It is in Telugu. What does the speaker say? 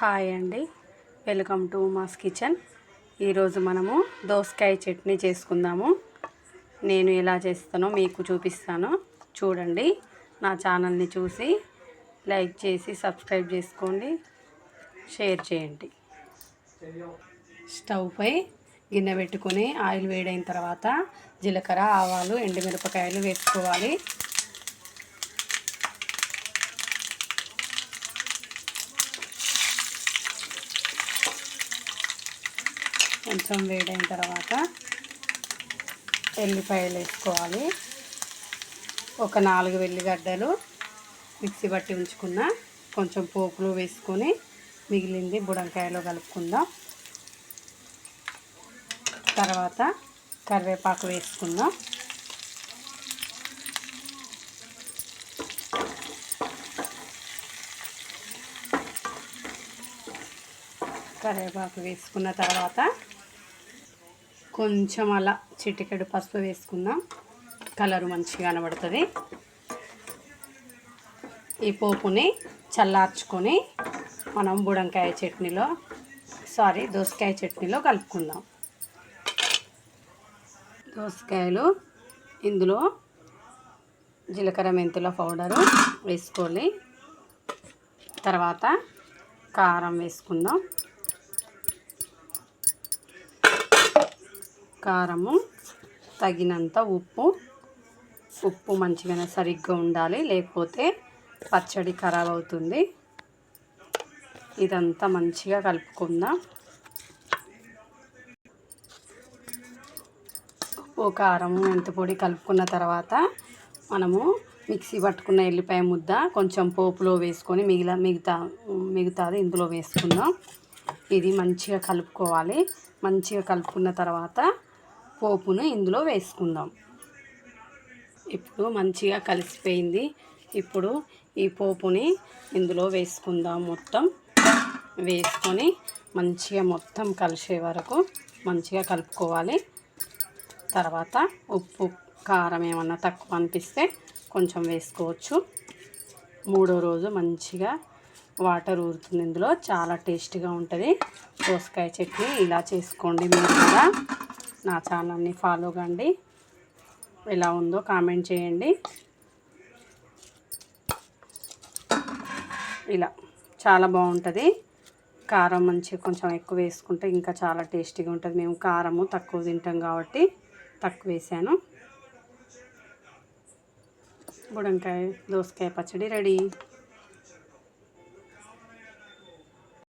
హాయ్ అండి. Welcome to Ma's kitchen. ఈరోజు మనము దోసకాయ చట్నీ చేసుకుందాము. నేను ఎలా చేస్తానో మీకు చూపిస్తాను. చూడండి నా ఛానల్ని చూసి లైక్ చేసి సబ్స్క్రైబ్ చేసుకోండి. షేర్ చేయండి. స్టవ్పై గిన్నె పెట్టుకొని ఆయిల్ వేడైన తర్వాత జీలకర్ర ఆవాలు ఎండుమిరపకాయలు వేసుకోవాలి. కొంచెం వేడైన తర్వాత ఎల్లిపాయలు వేసుకోవాలి. ఒక నాలుగు వెల్లిగడ్డలు మిక్సీ పట్టి ఉంచుకున్న కొంచెం పోపులు వేసుకొని మిగిలింది బుడంకాయలో కలుపుకుందాం. తర్వాత కరివేపాకు వేసుకుందాం. కరివేపాకు వేసుకున్న తర్వాత కొంచెం అలా చిటికెడు పసుపు వేసుకుందాం. కలరు మంచిగా కనబడుతుంది. ఈ పోపుని చల్లార్చుకొని మనం బుడంకాయ చట్నీలో సారీ దోసకాయ చట్నీలో కలుపుకుందాం. దోసకాయలు ఇందులో జీలకర్ర మెంతుల పౌడరు వేసుకోవాలి. తర్వాత కారం వేసుకుందాం. కారము తగినంత ఉప్పు. ఉప్పు మంచిగానే సరిగ్గా ఉండాలి లేకపోతే పచ్చడి ఖరాబ్ అవుతుంది. ఇదంతా మంచిగా కలుపుకుందాం. ఉప్పు కారం మెంతిపొడి కలుపుకున్న తర్వాత మనము మిక్సీ పట్టుకున్న ఎల్లిపాయ ముద్ద కొంచెం పోపులో వేసుకొని మిగిలిన మిగతా మిగతాది ఇందులో వేసుకుందాం. ఇది మంచిగా కలుపుకోవాలి. మంచిగా కలుపుకున్న తర్వాత పోపును ఇందులో వేసుకుందాం. ఇప్పుడు మంచిగా కలిసిపోయింది. ఇప్పుడు ఈ పోపుని ఇందులో వేసుకుందాం మొత్తం. వేసుకొని మంచిగా మొత్తం కలిసే వరకు మంచిగా కలుపుకోవాలి. తర్వాత ఉప్పు కారం ఏమన్నా తక్కువ అనిపిస్తే కొంచెం వేసుకోవచ్చు. మూడో రోజు మంచిగా వాటర్ ఊరుతుంది ఇందులో. చాలా టేస్టీగా ఉంటుంది. దోసకాయ చట్నీ ఇలా చేసుకోండి మీరు కూడా. నా ఛానల్ని ఫాలో కండి. ఎలా ఉందో కామెంట్ చేయండి. ఇలా చాలా బాగుంటుంది. కారం మంచిగా కొంచెం ఎక్కువ వేసుకుంటే ఇంకా చాలా టేస్టీగా ఉంటుంది. మేము కారము తక్కువ తింటాం కాబట్టి తక్కువ వేసాను. బుడంకాయ దోసకాయ పచ్చడి రెడీ.